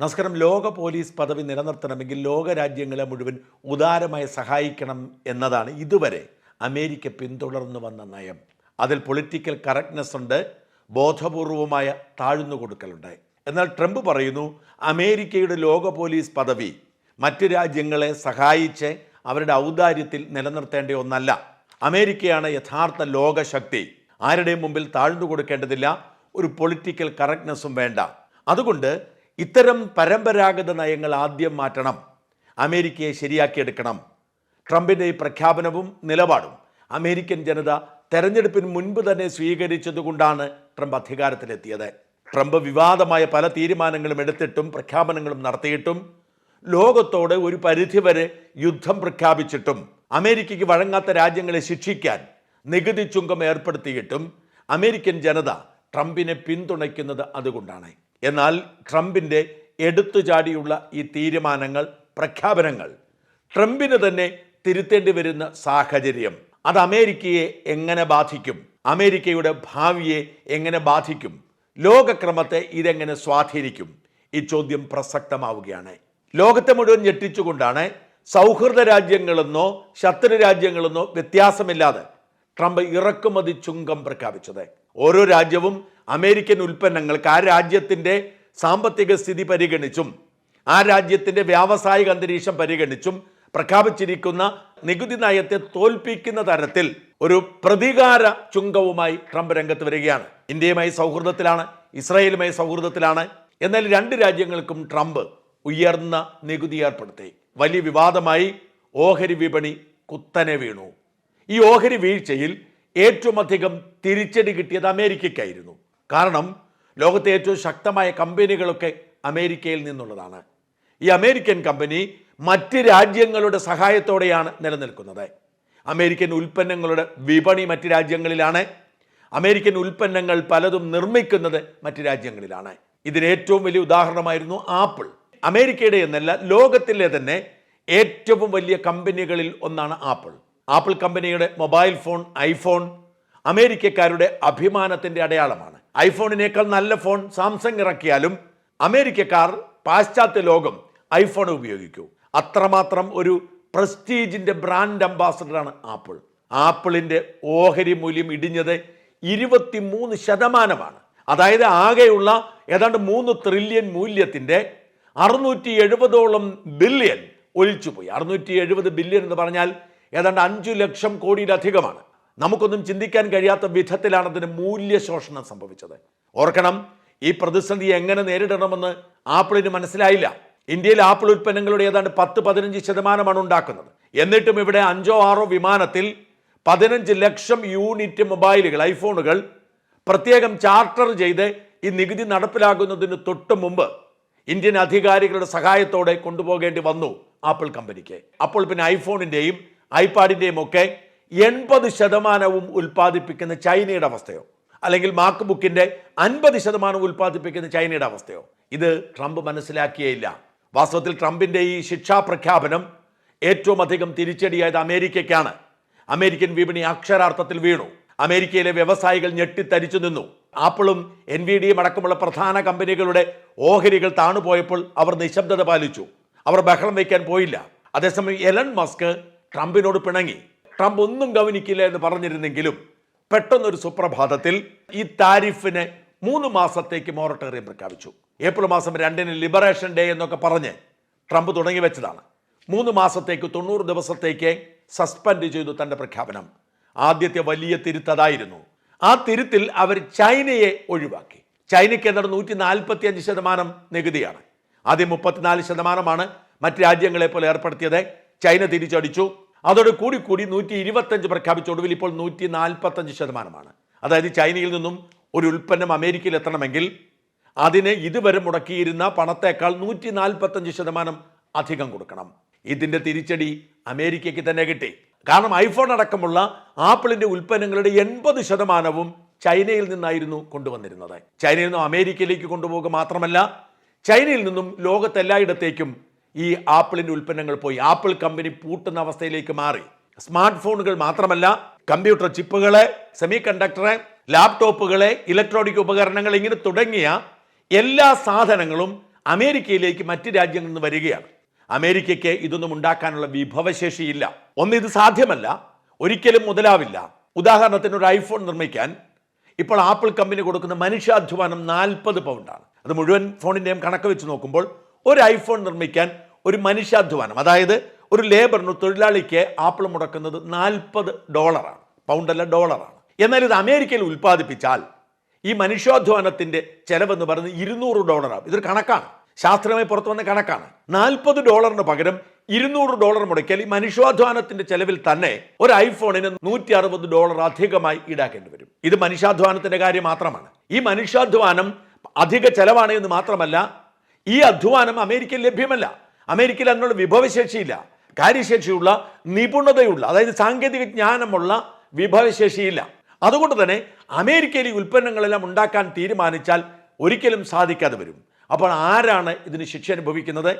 നമസ്കാരം. ലോക പോലീസ് പദവി നിലനിർത്തണമെങ്കിൽ ലോക രാജ്യങ്ങളെ മുഴുവൻ ഉദാരമായി സഹായിക്കണം എന്നതാണ് ഇതുവരെ അമേരിക്ക പിന്തുടർന്നു വന്ന നയം. അതിൽ പൊളിറ്റിക്കൽ കറക്റ്റ്നെസ് ഉണ്ട് ബോധപൂർവമായ താഴ്ന്നു കൊടുക്കലുണ്ട് എന്നാൽ ട്രംപ് പറയുന്നു അമേരിക്കയുടെ ലോക പോലീസ് പദവി മറ്റ് രാജ്യങ്ങളെ സഹായിച്ച് അവരുടെ ഔദാര്യത്തിൽ നിലനിർത്തേണ്ട ഒന്നല്ല. അമേരിക്കയാണ് യഥാർത്ഥ ലോകശക്തി. ആരുടെയും മുമ്പിൽ താഴ്ന്നു കൊടുക്കേണ്ടതില്ല ഒരു പൊളിറ്റിക്കൽ കറക്റ്റ്നെസ്സും വേണ്ട. അതുകൊണ്ട് ഇത്തരം പരമ്പരാഗത നയങ്ങൾ ആദ്യം മാറ്റണം. അമേരിക്കയെ ശരിയാക്കിയെടുക്കണം. ട്രംപിന്റെ ഈ പ്രഖ്യാപനവും നിലപാടും അമേരിക്കൻ ജനത തെരഞ്ഞെടുപ്പിന് മുൻപ് തന്നെ സ്വീകരിച്ചതുകൊണ്ടാണ് ട്രംപ് അധികാരത്തിലെത്തിയത്. ട്രംപ് വിവാദമായ പല തീരുമാനങ്ങളും എടുത്തിട്ടും പ്രഖ്യാപനങ്ങളും നടത്തിയിട്ടും ലോകത്തോട് ഒരു പരിധിവരെ യുദ്ധം പ്രഖ്യാപിച്ചിട്ടും അമേരിക്കയ്ക്ക് വഴങ്ങാത്ത രാജ്യങ്ങളെ ശിക്ഷിക്കാൻ നികുതി ചുങ്കം ഏർപ്പെടുത്തിയിട്ടും അമേരിക്കൻ ജനത ട്രംപിനെ പിന്തുണയ്ക്കുന്നത് അതുകൊണ്ടാണ്. എന്നാൽ ട്രംപിന്റെ എടുത്തുചാടിയുള്ള ഈ തീരുമാനങ്ങൾ പ്രഖ്യാപനങ്ങൾ ട്രംപിന് തന്നെ തിരുത്തേണ്ടി വരുന്ന സാഹചര്യം അത് അമേരിക്കയെ എങ്ങനെ ബാധിക്കും അമേരിക്കയുടെ ഭാവിയെ എങ്ങനെ ബാധിക്കും ലോകക്രമത്തെ ഇതെങ്ങനെ സ്വാധീനിക്കും ഈ ചോദ്യം പ്രസക്തമാവുകയാണ്. ലോകത്തെ മുഴുവൻ ഞെട്ടിച്ചുകൊണ്ടാണ് സൗഹൃദ രാജ്യങ്ങളെന്നോ ശത്രു രാജ്യങ്ങളെന്നോ വ്യത്യാസമില്ലാതെ ട്രംപ് ഇറക്കുമതി ചുങ്കം പ്രഖ്യാപിച്ചത്. ഓരോ രാജ്യവും അമേരിക്കൻ ഉൽപ്പന്നങ്ങൾക്ക് ആ രാജ്യത്തിന്റെ സാമ്പത്തിക സ്ഥിതി പരിഗണിച്ചും ആ രാജ്യത്തിന്റെ വ്യാവസായിക അന്തരീക്ഷം പരിഗണിച്ചും പ്രഖ്യാപിച്ചിരിക്കുന്ന നികുതി നയത്തെ തോൽപ്പിക്കുന്ന തരത്തിൽ ഒരു പ്രതികാര ചുങ്കവുമായി ട്രംപ് രംഗത്ത് വരികയാണ്. ഇന്ത്യയുമായി സൗഹൃദത്തിലാണ് ഇസ്രായേലുമായി സൗഹൃദത്തിലാണ്. എന്നാൽ രണ്ട് രാജ്യങ്ങൾക്കും ട്രംപ് ഉയർന്ന നികുതി ഏർപ്പെടുത്തി. വലിയ വിവാദമായി ഓഹരി വിപണി കുത്തനെ വീണു. ഈ ഓഹരി വീഴ്ചയിൽ ഏറ്റവും അധികം തിരിച്ചടി കിട്ടിയത് അമേരിക്കയ്ക്കായിരുന്നു. കാരണം ലോകത്തെ ഏറ്റവും ശക്തമായ കമ്പനികളൊക്കെ അമേരിക്കയിൽ നിന്നുള്ളതാണ്. ഈ അമേരിക്കൻ കമ്പനി മറ്റ് രാജ്യങ്ങളുടെ സഹായത്തോടെയാണ് നിലനിൽക്കുന്നത്. അമേരിക്കൻ ഉൽപ്പന്നങ്ങളുടെ വിപണി മറ്റ് രാജ്യങ്ങളിലാണ്. അമേരിക്കൻ ഉൽപ്പന്നങ്ങൾ പലതും നിർമ്മിക്കുന്നത് മറ്റ് രാജ്യങ്ങളിലാണ്. ഇതിന് ഏറ്റവും വലിയ ഉദാഹരണമായിരുന്നു ആപ്പിൾ. അമേരിക്കയുടെ എന്നല്ല ലോകത്തിലെ തന്നെ ഏറ്റവും വലിയ കമ്പനികളിൽ ഒന്നാണ് ആപ്പിൾ. ആപ്പിൾ കമ്പനിയുടെ മൊബൈൽ ഫോൺ ഐഫോൺ അമേരിക്കക്കാരുടെ അഭിമാനത്തിന്റെ അടയാളമാണ്. ഐഫോണിനേക്കാൾ നല്ല ഫോൺ സാംസങ് ഇറക്കിയാലും അമേരിക്കക്കാർ പാശ്ചാത്യ ലോകം ഐഫോൺ ഉപയോഗിക്കൂ. അത്രമാത്രം ഒരു പ്രസ്റ്റീജിന്റെ ബ്രാൻഡ് അംബാസഡറാണ് ആപ്പിൾ. ആപ്പിളിന്റെ ഓഹരി മൂല്യം ഇടിഞ്ഞത് ഇരുപത്തിമൂന്ന് ശതമാനമാണ്. അതായത് ആകെയുള്ള ഏതാണ്ട് മൂന്ന് ട്രില്യൺ മൂല്യത്തിന്റെ അറുന്നൂറ്റി എഴുപതോളം ബില്യൺ ഒഴിച്ചുപോയി അറുന്നൂറ്റി എഴുപത് ബില്യൺ എന്ന് പറഞ്ഞാൽ ഏതാണ്ട് അഞ്ചു ലക്ഷം കോടിയിലധികമാണ്. നമുക്കൊന്നും ചിന്തിക്കാൻ കഴിയാത്ത വിധത്തിലാണ് അതിന് മൂല്യശോഷണം സംഭവിച്ചത്. ഓർക്കണം ഈ പ്രതിസന്ധി എങ്ങനെ നേരിടണമെന്ന് ആപ്പിളിന് മനസ്സിലായില്ല. ഇന്ത്യയിൽ ആപ്പിൾ ഉൽപ്പന്നങ്ങളുടെ ഏതാണ്ട് പത്ത് പതിനഞ്ച് ശതമാനമാണ് ഉണ്ടാക്കുന്നത്. എന്നിട്ടും ഇവിടെ അഞ്ചോ ആറോ വിമാനത്തിൽ പതിനഞ്ച് ലക്ഷം യൂണിറ്റ് മൊബൈലുകൾ ഐഫോണുകൾ പ്രത്യേകം ചാർട്ടർ ചെയ്ത് ഈ നികുതി നടപ്പിലാകുന്നതിന് തൊട്ട് മുമ്പ് ഇന്ത്യൻ അധികാരികളുടെ സഹായത്തോടെ കൊണ്ടുപോകേണ്ടി വന്നു ആപ്പിൾ കമ്പനിക്ക്. അപ്പോൾ പിന്നെ ഐഫോണിന്റെയും ഐപാഡിന്റെയും ഒക്കെ എൺപത് ശതമാനവും ഉൽപ്പാദിപ്പിക്കുന്ന ചൈനയുടെ അവസ്ഥയോ? അല്ലെങ്കിൽ മാക്ക് ബുക്കിന്റെ അൻപത് ശതമാനം ഉൽപ്പാദിപ്പിക്കുന്ന ചൈനയുടെ അവസ്ഥയോ? ഇത് ട്രംപ് മനസ്സിലാക്കിയേയില്ല. വാസ്തവത്തിൽ ട്രംപിന്റെ ഈ ശിക്ഷാ പ്രഖ്യാപനം ഏറ്റവും അധികം തിരിച്ചടിയായത് അമേരിക്കയ്ക്കാണ്. അമേരിക്കൻ വിപണി അക്ഷരാർത്ഥത്തിൽ വീണു. അമേരിക്കയിലെ വ്യവസായികൾ ഞെട്ടിത്തരിച്ചു നിന്നു. ആപ്പിളും എൻ വി ഡിയും അടക്കമുള്ള പ്രധാന കമ്പനികളുടെ ഓഹരികൾ താണുപോയപ്പോൾ അവർ നിശബ്ദത പാലിച്ചു. അവർ ബഹളം വയ്ക്കാൻ പോയില്ല. അതേസമയം എലൻ മസ്ക് ട്രംപിനോട് പിണങ്ങി. ട്രംപ് ഒന്നും ഗവനിക്കില്ല എന്ന് പറഞ്ഞിരുന്നെങ്കിലും പെട്ടെന്നൊരു സുപ്രഭാതത്തിൽ ഈ താരിഫിനെ മൂന്ന് മാസത്തേക്ക് മോറട്ടോറിയം പ്രഖ്യാപിച്ചു. ഏപ്രിൽ മാസം രണ്ടിന് ലിബറേഷൻ ഡേ എന്നൊക്കെ പറഞ്ഞ് ട്രംപ് തുടങ്ങി വെച്ചതാണ്. മൂന്ന് മാസത്തേക്ക് തൊണ്ണൂറ് ദിവസത്തേക്ക് സസ്പെൻഡ് ചെയ്തു തന്റെ പ്രഖ്യാപനം. ആദ്യത്തെ വലിയ തിരുത്തതായിരുന്നു ആ തിരുത്തിൽ അവർ ചൈനയെ ഒഴിവാക്കി. ചൈനയ്ക്ക് എന്താണ് നൂറ്റി നാൽപ്പത്തി അഞ്ച് ശതമാനം നികുതിയാണ്. ആദ്യം മുപ്പത്തിനാല് ശതമാനമാണ് മറ്റ് രാജ്യങ്ങളെ പോലെ ഏർപ്പെടുത്തിയത്. ചൈന തിരിച്ചടിച്ചു. അതോട് കൂടി കൂടി നൂറ്റി ഇരുപത്തഞ്ച് പ്രഖ്യാപിച്ച ഒടുവിൽ ഇപ്പോൾ നൂറ്റി നാൽപ്പത്തഞ്ച് ശതമാനമാണ്. അതായത് ചൈനയിൽ നിന്നും ഒരു ഉൽപ്പന്നം അമേരിക്കയിൽ എത്തണമെങ്കിൽ അതിന് ഇതുവരെ മുടക്കിയിരുന്ന പണത്തേക്കാൾ നൂറ്റി നാൽപ്പത്തഞ്ച് ശതമാനം അധികം കൊടുക്കണം. ഇതിന്റെ തിരിച്ചടി അമേരിക്കയ്ക്ക് തന്നെ കിട്ടി. കാരണം ഐഫോൺ അടക്കമുള്ള ആപ്പിളിന്റെ ഉൽപ്പന്നങ്ങളുടെ എൺപത് ശതമാനവും ചൈനയിൽ നിന്നായിരുന്നു കൊണ്ടുവന്നിരുന്നത്. ചൈനയിൽ നിന്നും അമേരിക്കയിലേക്ക് കൊണ്ടുപോകുക മാത്രമല്ല ചൈനയിൽ നിന്നും ലോകത്തെല്ലായിടത്തേക്കും ഈ ആപ്പിളിന്റെ ഉൽപ്പന്നങ്ങൾ പോയി. ആപ്പിൾ കമ്പനി പൂട്ടുന്ന അവസ്ഥയിലേക്ക് മാറി. സ്മാർട്ട് ഫോണുകൾ മാത്രമല്ല കമ്പ്യൂട്ടർ ചിപ്പുകളെ സെമി കണ്ടക്ടറെ ലാപ്ടോപ്പുകളെ ഇലക്ട്രോണിക് ഉപകരണങ്ങൾ ഇങ്ങനെ തുടങ്ങിയ എല്ലാ സാധനങ്ങളും അമേരിക്കയിലേക്ക് മറ്റ് രാജ്യങ്ങളിൽ നിന്ന് വരികയാണ്. അമേരിക്കയ്ക്ക് ഇതൊന്നും ഉണ്ടാക്കാനുള്ള വിഭവശേഷിയില്ല. ഒന്ന് ഇത് സാധ്യമല്ല. ഒരിക്കലും മുതലാവില്ല. ഉദാഹരണത്തിന് ഒരു ഐഫോൺ നിർമ്മിക്കാൻ ഇപ്പോൾ ആപ്പിൾ കമ്പനി കൊടുക്കുന്ന മനുഷ്യാധ്വാനം നാൽപ്പത് പൗണ്ടാണ്. അത് മുഴുവൻ ഫോണിന്റെയും കണക്ക് വെച്ച് നോക്കുമ്പോൾ ഒരു ഐഫോൺ നിർമ്മിക്കാൻ ഒരു മനുഷ്യാധ്വാനം. അതായത് ഒരു ലേബറിന് തൊഴിലാളിക്ക് ആപ്പിൾ മുടക്കുന്നത് നാൽപ്പത് ഡോളറാണ്. പൗണ്ടല്ല ഡോളറാണ്. എന്നാൽ ഇത് അമേരിക്കയിൽ ഉൽപ്പാദിപ്പിച്ചാൽ ഈ മനുഷ്യാധ്വാനത്തിന്റെ ചെലവെന്ന് പറയുന്നത് ഇരുന്നൂറ് ഡോളറാണ്. ഇതൊരു കണക്കാണ്. ശാസ്ത്രമായി പുറത്തു വന്ന കണക്കാണ്. നാൽപ്പത് ഡോളറിന് പകരം ഇരുന്നൂറ് ഡോളർ മുടക്കിയാൽ ഈ മനുഷ്യാധ്വാനത്തിന്റെ ചെലവിൽ തന്നെ ഒരു ഐഫോണിന് നൂറ്റി അറുപത് ഡോളർ അധികമായി ഈടാക്കേണ്ടി വരും. ഇത് മനുഷ്യാധ്വാനത്തിന്റെ കാര്യം മാത്രമാണ്. ഈ മനുഷ്യാധ്വാനം അധിക ചെലവാണ് എന്ന് മാത്രമല്ല ഈ അധ്വാനം അമേരിക്കയിൽ ലഭ്യമല്ല. അമേരിക്കയിൽ അതിനുള്ള വിഭവശേഷിയില്ല. കാര്യശേഷിയുള്ള നിപുണതയുള്ള അതായത് സാങ്കേതിക ജ്ഞാനമുള്ള വിഭവശേഷിയില്ല. അതുകൊണ്ട് തന്നെ അമേരിക്കയിൽ ഈ ഉൽപ്പന്നങ്ങളെല്ലാം ഉണ്ടാക്കാൻ തീരുമാനിച്ചാൽ ഒരിക്കലും സാധിക്കാതെ വരും. അപ്പോൾ ആരാണ് ഇതിന് ശിക്ഷ അനുഭവിക്കുന്നത്?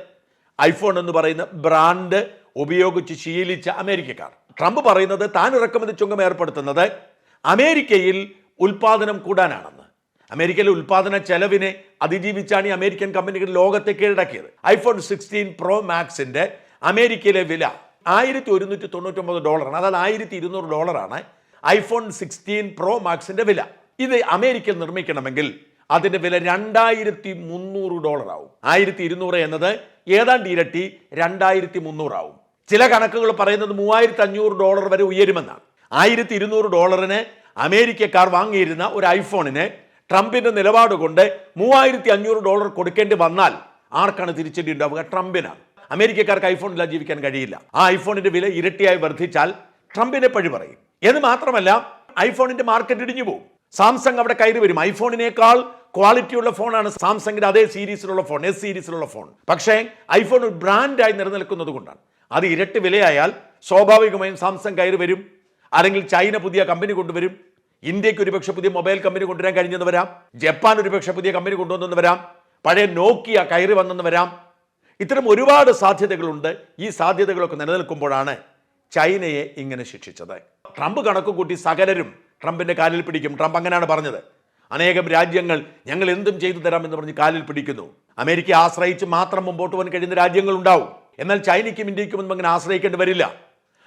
ഐഫോൺ എന്ന് പറയുന്ന ബ്രാൻഡ് ഉപയോഗിച്ച് ശീലിച്ച അമേരിക്കക്കാർ. ട്രംപ് പറയുന്നത് താൻ ഇറക്കുമതി ചുങ്കം ഏർപ്പെടുത്തുന്നത് അമേരിക്കയിൽ ഉൽപാദനം കൂടാനാണെന്ന്. അമേരിക്കയിലെ ഉൽപാദന ചെലവിനെ അതിജീവിച്ചാണ് ഈ അമേരിക്കൻ കമ്പനികൾ ലോകത്തെ കീഴടക്കിയത്. ഐഫോൺ സിക്സ്റ്റീൻ പ്രോ മാക്സിന്റെ അമേരിക്കയിലെ വില ആയിരത്തി ഒരുന്നൂറ്റി തൊണ്ണൂറ്റൊമ്പത് ഡോളറാണ്. അതായത് ആയിരത്തി ഇരുന്നൂറ് ഡോളറാണ് ഐഫോൺ സിക്സ്റ്റീൻ പ്രോ മാക്സിന്റെ വില. ഇത് അമേരിക്കയിൽ നിർമ്മിക്കണമെങ്കിൽ അതിന്റെ വില രണ്ടായിരത്തി മുന്നൂറ് ഡോളർ ആവും ആയിരത്തി ഇരുന്നൂറ് എന്നത് ഏതാണ്ട് ഇരട്ടി രണ്ടായിരത്തി മുന്നൂറാവും ചില കണക്കുകൾ പറയുന്നത് മൂവായിരത്തി അഞ്ഞൂറ് ഡോളർ വരെ ഉയരുമെന്നാണ്. ആയിരത്തി ഇരുന്നൂറ് ഡോളറിന് അമേരിക്കക്കാർ വാങ്ങിയിരുന്ന ഒരു ഐഫോണിന് ട്രംപിന്റെ നിലപാട് കൊണ്ട് മൂവായിരത്തി അഞ്ഞൂറ് ഡോളർ കൊടുക്കേണ്ടി വന്നാൽ ആർക്കാണ് തിരിച്ചടി ഉണ്ടാവുക ട്രംപിനാണ്. അമേരിക്കക്കാർക്ക് ഐഫോണില്ല ജീവിക്കാൻ കഴിയില്ല. ആ ഐഫോണിന്റെ വില ഇരട്ടിയായി വർദ്ധിച്ചാൽ ട്രംപിനെ പഴി പറയും. എന്ന് മാത്രമല്ല ഐഫോണിന്റെ മാർക്കറ്റ് ഇടിഞ്ഞു പോകും സാംസങ് അവിടെ കയറി വരും. ഐഫോണിനേക്കാൾ ക്വാളിറ്റിയുള്ള ഫോണാണ് സാംസങ്ങിന്റെ അതേ സീരീസിലുള്ള ഫോൺ എസ് സീരീസിലുള്ള ഫോൺ. പക്ഷേ ഐഫോൺ ഒരു ബ്രാൻഡായി നിലനിൽക്കുന്നത് കൊണ്ടാണ്. അത് ഇരട്ടി വിലയായാൽ സ്വാഭാവികമായും സാംസങ് കയറി വരും. അല്ലെങ്കിൽ ചൈന പുതിയ കമ്പനി കൊണ്ടുവരും. ഇന്ത്യയ്ക്ക് ഒരുപക്ഷെ പുതിയ മൊബൈൽ കമ്പനി കൊണ്ടുവരാൻ കഴിഞ്ഞെന്ന് വരാം. ജപ്പാൻ ഒരുപക്ഷെ പുതിയ കമ്പനി കൊണ്ടുവന്നെന്ന് വരാം. പഴയ നോക്കിയ കയറി വന്നെന്ന് വരാം. ഇത്തരം ഒരുപാട് സാധ്യതകളുണ്ട്. ഈ സാധ്യതകളൊക്കെ നിലനിൽക്കുമ്പോഴാണ് ചൈനയെ ഇങ്ങനെ ശിക്ഷിച്ചത്. ട്രംപ് കണക്ക് കൂട്ടി സകലരും ട്രംപിന്റെ കാലിൽ പിടിക്കും. ട്രംപ് അങ്ങനെയാണ് പറഞ്ഞത്. അനേകം രാജ്യങ്ങൾ ഞങ്ങൾ എന്തും ചെയ്തു തരാം എന്ന് പറഞ്ഞ് കാലിൽ പിടിക്കുന്നു. അമേരിക്ക ആശ്രയിച്ച് മാത്രം മുമ്പോട്ട് പോകാൻ കഴിയുന്ന രാജ്യങ്ങൾ ഉണ്ടാവും. എന്നാൽ ചൈനയ്ക്കും ഇന്ത്യക്കും ഒന്നും അങ്ങനെ ആശ്രയിക്കേണ്ടി വരില്ല.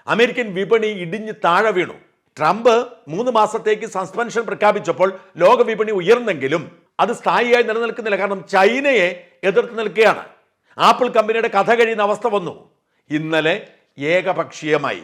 അമേരിക്കൻ വിപണി ഇടിഞ്ഞ് താഴെ വീണു. ട്രംപ് മൂന്ന് മാസത്തേക്ക് സസ്പെൻഷൻ പ്രഖ്യാപിച്ചപ്പോൾ ലോകവിപണി ഉയർന്നെങ്കിലും അത് സ്ഥായിയായി നിലനിൽക്കുന്നില്ല. കാരണം ചൈനയെ എതിർത്ത് നിൽക്കുകയാണ്. ആപ്പിൾ കമ്പനിയുടെ കഥ കഴിയുന്ന അവസ്ഥ വന്നു. ഇന്നലെ ഏകപക്ഷീയമായി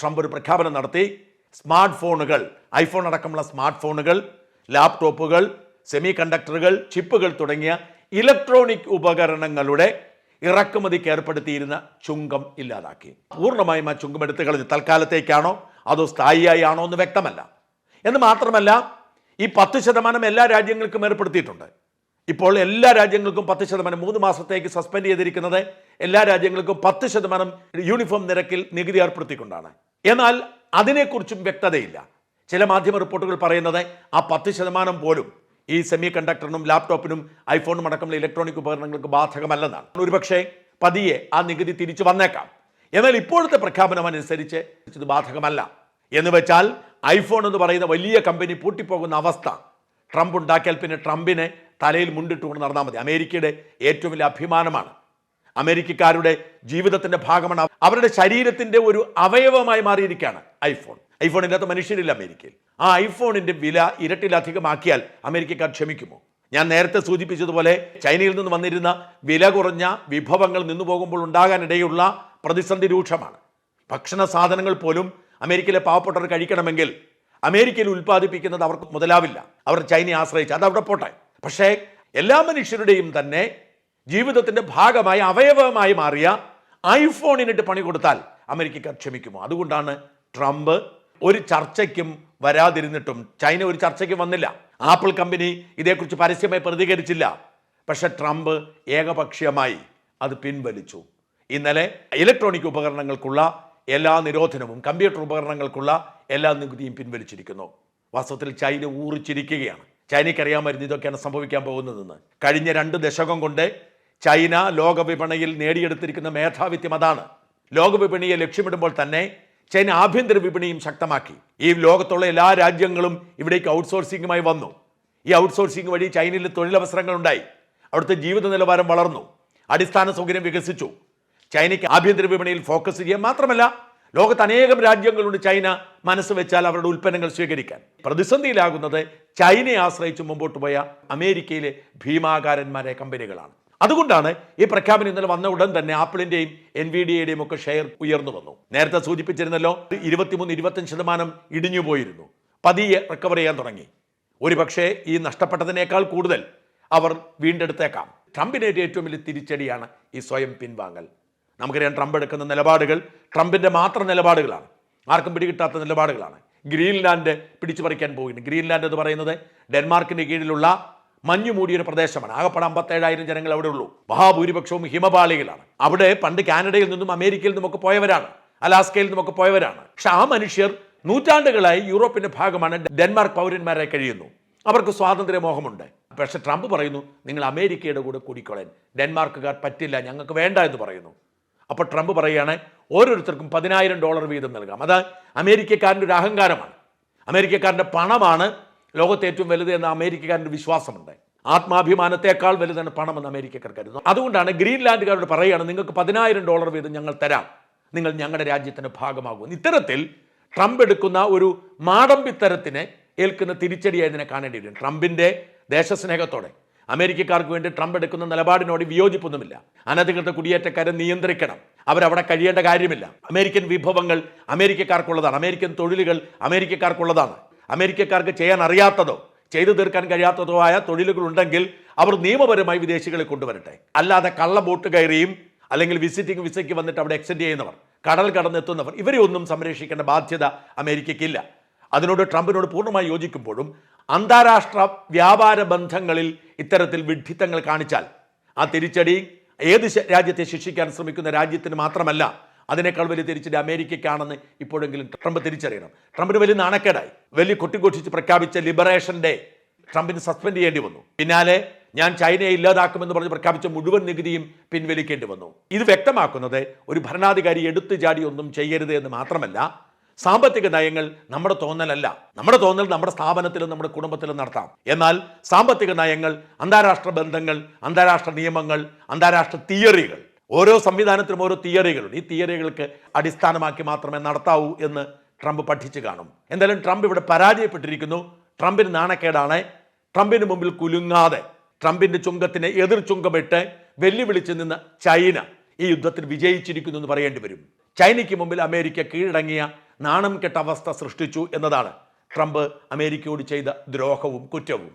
ട്രംപ് ഒരു പ്രഖ്യാപനം നടത്തി. സ്മാർട്ട് ഫോണുകൾ ഐഫോൺ അടക്കമുള്ള സ്മാർട്ട് ഫോണുകൾ ലാപ്ടോപ്പുകൾ സെമി കണ്ടക്ടറുകൾ ചിപ്പുകൾ തുടങ്ങിയ ഇലക്ട്രോണിക് ഉപകരണങ്ങളുടെ ഇറക്കുമതിക്ക് ഏർപ്പെടുത്തിയിരുന്ന ചുങ്കം ഇല്ലാതാക്കി. പൂർണമായും ആ ചുങ്കം എടുത്തു കളഞ്ഞു. തൽക്കാലത്തേക്കാണോ? അതോ സ്ഥായിയായി ആണോ എന്ന് വ്യക്തമല്ല. എന്ന് മാത്രമല്ല ഈ പത്ത് ശതമാനം എല്ലാ രാജ്യങ്ങൾക്കും ഏർപ്പെടുത്തിയിട്ടുണ്ട്. ഇപ്പോൾ എല്ലാ രാജ്യങ്ങൾക്കും പത്ത് ശതമാനം മൂന്ന് മാസത്തേക്ക് സസ്പെൻഡ് ചെയ്തിരിക്കുന്നത് എല്ലാ രാജ്യങ്ങൾക്കും പത്ത് ശതമാനം യൂണിഫോം നിരക്കിൽ നികുതി ഏർപ്പെടുത്തിക്കൊണ്ടാണ്. എന്നാൽ അതിനെക്കുറിച്ചും വ്യക്തതയില്ല. ചില മാധ്യമ റിപ്പോർട്ടുകൾ പറയുന്നത് ആ പത്ത് ശതമാനം പോലും ഈ സെമി കണ്ടക്ടറിനും ലാപ്ടോപ്പിനും ഐഫോണും അടക്കമുള്ള ഇലക്ട്രോണിക് ഉപകരണങ്ങൾക്ക് ബാധകമല്ലെന്നാണ്. ഒരുപക്ഷെ പതിയെ ആ നികുതി തിരിച്ചു വന്നേക്കാം. എന്നാൽ ഇപ്പോഴത്തെ പ്രഖ്യാപനം അനുസരിച്ച് ഇത് ബാധകമല്ല. എന്ന് വെച്ചാൽ ഐഫോൺ എന്ന് പറയുന്ന വലിയ കമ്പനി പൂട്ടിപ്പോകുന്ന അവസ്ഥ. ട്രംപ് ഉണ്ടാക്കിയാൽ പിന്നെ ട്രംപിനെ തലയിൽ മുണ്ടിട്ടുകൊണ്ട് നടന്നാൽ മതി. അമേരിക്കയുടെ ഏറ്റവും വലിയ അഭിമാനമാണ്. അമേരിക്കക്കാരുടെ ജീവിതത്തിന്റെ ഭാഗമാണ് അവരുടെ ശരീരത്തിന്റെ ഒരു അവയവമായി മാറിയിരിക്കുകയാണ് ഐഫോൺ. ഐഫോൺ ഇല്ലാത്ത മനുഷ്യരില്ല അമേരിക്കയിൽ. ആ ഐഫോണിന്റെ വില ഇരട്ടിലധികമാക്കിയാൽ അമേരിക്കക്കാർ ക്ഷമിക്കുമോ? ഞാൻ നേരത്തെ സൂചിപ്പിച്ചതുപോലെ ചൈനയിൽ നിന്ന് വന്നിരുന്ന വില കുറഞ്ഞ വിഭവങ്ങൾ നിന്നു പോകുമ്പോൾ ഉണ്ടാകാനിടയുള്ള പ്രതിസന്ധി രൂക്ഷമാണ്. ഭക്ഷണ സാധനങ്ങൾ പോലും അമേരിക്കയിലെ പാവപ്പെട്ടവർ കഴിക്കണമെങ്കിൽ അമേരിക്കയിൽ ഉൽപ്പാദിപ്പിക്കുന്നത് അവർക്ക് മുതലാവില്ല. അവർ ചൈനയെ ആശ്രയിച്ച് അത് അവിടെ പോട്ടെ. പക്ഷേ എല്ലാ മനുഷ്യരുടെയും തന്നെ ജീവിതത്തിന്റെ ഭാഗമായി അവയവമായി മാറിയ ഐഫോണിനിട്ട് പണി കൊടുത്താൽ അമേരിക്കക്കാർ ക്ഷമിക്കുമോ? അതുകൊണ്ടാണ് ട്രംപ് ഒരു ചർച്ചയ്ക്കും വരാതിരുന്നിട്ടും ചൈന ഒരു ചർച്ചയ്ക്ക് വന്നില്ല. ആപ്പിൾ കമ്പനി ഇതേക്കുറിച്ച് പരസ്യമായി പ്രതികരിച്ചില്ല. പക്ഷെ ട്രംപ് ഏകപക്ഷീയമായി അത് പിൻവലിച്ചു. ഇന്നലെ ഇലക്ട്രോണിക് ഉപകരണങ്ങൾക്കുള്ള എല്ലാ നിരോധനവും കമ്പ്യൂട്ടർ ഉപകരണങ്ങൾക്കുള്ള എല്ലാ നികുതിയും പിൻവലിച്ചിരിക്കുന്നു. വാസ്തവത്തിൽ ചൈന ഊറിച്ചിരിക്കുകയാണ്. ചൈനയ്ക്ക് അറിയാമായിരുന്നു ഇതൊക്കെയാണ് സംഭവിക്കാൻ പോകുന്നതെന്ന്. കഴിഞ്ഞ രണ്ട് ദശകം കൊണ്ട് ചൈന ലോകവിപണിയിൽ നേടിയെടുത്തിരിക്കുന്ന മേധാവിത്യം അതാണ്. ലോകവിപണിയെ ലക്ഷ്യമിടുമ്പോൾ തന്നെ ചൈന ആഭ്യന്തര വിപണിയും ശക്തമാക്കി. ഈ ലോകത്തുള്ള എല്ലാ രാജ്യങ്ങളും ഇവിടേക്ക് ഔട്ട്സോഴ്സിംഗുമായി വന്നു. ഈ ഔട്ട്സോഴ്സിംഗ് വഴി ചൈനയിൽ തൊഴിലവസരങ്ങൾ ഉണ്ടായി അവിടുത്തെ ജീവിത നിലവാരം വളർന്നു. അടിസ്ഥാന സൗകര്യം വികസിച്ചു. ചൈനയ്ക്ക് ആഭ്യന്തര വിപണിയിൽ ഫോക്കസ് ചെയ്യാൻ മാത്രമല്ല ലോകത്ത് അനേകം രാജ്യങ്ങളുണ്ട് ചൈന. മനസ്സ് വെച്ചാൽ അവരുടെ ഉൽപ്പന്നങ്ങൾ സ്വീകരിക്കാൻ. പ്രതിസന്ധിയിലാകുന്നത് ചൈനയെ ആശ്രയിച്ച് മുമ്പോട്ട് പോയ അമേരിക്കയിലെ ഭീമാകാരന്മാരെ കമ്പനികളാണ്. അതുകൊണ്ടാണ് ഈ പ്രഖ്യാപനം ഇന്നലെ വന്ന ഉടൻ തന്നെ ആപ്പിളിന്റെയും എൻ വി ഡിയുടെയും ഒക്കെ ഷെയർ ഉയർന്നു വന്നു. നേരത്തെ സൂചിപ്പിച്ചിരുന്നല്ലോ ഇരുപത്തിമൂന്ന് ഇരുപത്തഞ്ച് ശതമാനം ഇടിഞ്ഞു പോയിരുന്നു. പതിയെ റിക്കവർ ചെയ്യാൻ തുടങ്ങി. ഒരുപക്ഷെ ഈ നഷ്ടപ്പെട്ടതിനേക്കാൾ കൂടുതൽ അവർ വീണ്ടെടുത്തേക്കാം. ട്രംപിനേറ്റ് ഏറ്റവും വലിയ തിരിച്ചടിയാണ് ഈ സ്വയം പിൻവാങ്ങൽ. നമുക്കറിയാം ട്രംപ് എടുക്കുന്ന നിലപാടുകൾ ട്രംപിന്റെ മാത്രം നിലപാടുകളാണ്. ആർക്കും പിടികിട്ടാത്ത നിലപാടുകളാണ്. ഗ്രീൻലാൻഡ് പിടിച്ചു പറിക്കാൻ പോകുന്നു ഗ്രീൻലാൻഡ് എന്ന് പറയുന്നത് ഡെൻമാർക്കിന്റെ കീഴിലുള്ള മഞ്ഞു മൂടിയൊരു പ്രദേശമാണ്. ആകപ്പാട് അമ്പത്തേഴായിരം ജനങ്ങൾ അവിടെ ഉള്ളൂ. മഹാഭൂരിപക്ഷവും ഹിമപാളികളാണ്. അവിടെ പണ്ട് കാനഡയിൽ നിന്നും അമേരിക്കയിൽ നിന്നുമൊക്കെ പോയവരാണ്. അലാസ്കയിൽ നിന്നുമൊക്കെ പോയവരാണ്. പക്ഷെ ആ മനുഷ്യർ നൂറ്റാണ്ടുകളായി യൂറോപ്പിന്റെ ഭാഗമാണ് ഡെൻമാർക്ക് പൗരന്മാരെ കഴിയുന്നു. അവർക്ക് സ്വാതന്ത്ര്യ മോഹമുണ്ട് പക്ഷെ ട്രംപ് പറയുന്നു നിങ്ങൾ അമേരിക്കയുടെ കൂടെ കൂടിക്കൊള്ളാൻ ഡെൻമാർക്കുകാർ പറ്റില്ല ഞങ്ങൾക്ക് വേണ്ട എന്ന് പറയുന്നു. അപ്പോൾ ട്രംപ് പറയുകയാണ് ഓരോരുത്തർക്കും പതിനായിരം ഡോളർ വീതം നൽകാം. അത് അമേരിക്കക്കാരന്റെ ഒരു അഹങ്കാരമാണ്. അമേരിക്കക്കാരന്റെ പണമാണ് ലോകത്തെ ഏറ്റവും വലുത് എന്ന അമേരിക്കക്കാരന്റെ വിശ്വാസമുണ്ട്. ആത്മാഭിമാനത്തെക്കാൾ വലുതാണ് പണമെന്ന് അമേരിക്കക്കാർ കരുതുന്നു. അതുകൊണ്ടാണ് ഗ്രീൻലാൻഡുകാരോട് പറയുകയാണ് നിങ്ങൾക്ക് പതിനായിരം ഡോളർ വീതം ഞങ്ങൾ തരാം. നിങ്ങൾ ഞങ്ങളുടെ രാജ്യത്തിന്റെ ഭാഗമാകും. ഇത്തരത്തിൽ ട്രംപ് എടുക്കുന്ന ഒരു മാടമ്പിത്തരത്തിന് ഏൽക്കുന്ന തിരിച്ചടിയായി ഇതിനെ കാണേണ്ടി വരും. ട്രംപിന്റെ ദേശസ്നേഹത്തോടെ. അമേരിക്കക്കാർക്ക് വേണ്ടി ട്രംപ് എടുക്കുന്ന നിലപാടിനോട് വിയോജിപ്പൊന്നുമില്ല. അനധികൃത കുടിയേറ്റക്കാരെ നിയന്ത്രിക്കണം. അവരവിടെ കഴിയേണ്ട കാര്യമില്ല. അമേരിക്കൻ വിഭവങ്ങൾ അമേരിക്കക്കാർക്കുള്ളതാണ്. അമേരിക്കൻ തൊഴിലുകൾ അമേരിക്കക്കാർക്കുള്ളതാണ്. അമേരിക്കക്കാർക്ക് ചെയ്യാൻ അറിയാത്തതോ ചെയ്തു തീർക്കാൻ കഴിയാത്തതോ ആയ തൊഴിലുകളുണ്ടെങ്കിൽ അവർ നിയമപരമായി വിദേശികളെ കൊണ്ടുവരട്ടെ. അല്ലാതെ കള്ള ബോട്ട് കയറിയും അല്ലെങ്കിൽ വിസിറ്റിംഗ് വിസയ്ക്ക് വന്നിട്ട് അവിടെ എക്സ്റ്റെൻഡ് ചെയ്യുന്നവർ കടൽ കടന്നെത്തുന്നവർ ഇവരെ ഒന്നും സംരക്ഷിക്കേണ്ട ബാധ്യത അമേരിക്കയ്ക്കില്ല. അതിനോട് ട്രംപിനോട് പൂർണമായി യോജിക്കുമ്പോഴും അന്താരാഷ്ട്ര വ്യാപാര ബന്ധങ്ങളിൽ ഇത്തരത്തിൽ വിഡ്ഢിത്തങ്ങൾ കാണിച്ചാൽ ആ തിരിച്ചടി ഏത് രാജ്യത്തെ ശിക്ഷിക്കാൻ ശ്രമിക്കുന്ന രാജ്യത്തിന് മാത്രമല്ല അതിനേക്കാൾ വലിയ തിരിച്ചടി അമേരിക്കയ്ക്കാണെന്ന് ഇപ്പോഴെങ്കിലും ട്രംപ് തിരിച്ചറിയണം. ട്രംപിന് വലിയ നാണക്കേടായി. വലിയ കൊട്ടിക്കൊട്ടിച്ച് പ്രഖ്യാപിച്ച ലിബറേഷൻ ഡേ ട്രംപിന് സസ്പെൻഡ് ചെയ്യേണ്ടി വന്നു. പിന്നാലെ ഞാൻ ചൈനയെ ഇല്ലാതാക്കുമെന്ന് പറഞ്ഞ് പ്രഖ്യാപിച്ച മുഴുവൻ നികുതിയും പിൻവലിക്കേണ്ടി വന്നു. ഇത് വ്യക്തമാക്കുന്നത് ഒരു ഭരണാധികാരി എടുത്തു ചാടി ഒന്നും ചെയ്യരുത് എന്ന് മാത്രമല്ല സാമ്പത്തിക നയങ്ങൾ നമ്മുടെ തോന്നലല്ല. നമ്മുടെ തോന്നൽ നമ്മുടെ സ്ഥാപനത്തിലും നമ്മുടെ കുടുംബത്തിലും നടത്താം. എന്നാൽ സാമ്പത്തിക നയങ്ങൾ അന്താരാഷ്ട്ര ബന്ധങ്ങൾ അന്താരാഷ്ട്ര നിയമങ്ങൾ അന്താരാഷ്ട്ര തിയറികൾ ഓരോ സംവിധാനത്തിലും ഓരോ തിയറികളുണ്ട്. ഈ തിയറികൾക്ക് അടിസ്ഥാനമാക്കി മാത്രമേ നടത്താവൂ എന്ന് ട്രംപ് പഠിച്ചു കാണും. എന്തായാലും ട്രംപ് ഇവിടെ പരാജയപ്പെട്ടിരിക്കുന്നു. ട്രംപിന് നാണക്കേടാണ്. ട്രംപിന് മുമ്പിൽ കുലുങ്ങാതെ ട്രംപിന്റെ ചുങ്കത്തിന് എതിർ ചുങ്കമിട്ട് വെല്ലുവിളിച്ച് നിന്ന് ചൈന ഈ യുദ്ധത്തിൽ വിജയിച്ചിരിക്കുന്നു എന്ന് പറയേണ്ടി വരും. ചൈനയ്ക്ക് മുമ്പിൽ അമേരിക്ക കീഴടങ്ങിയ നാണം കെട്ട അവസ്ഥ സൃഷ്ടിച്ചു എന്നതാണ് ട്രംപ് അമേരിക്കയോട് ചെയ്ത ദ്രോഹവും കുറ്റവും.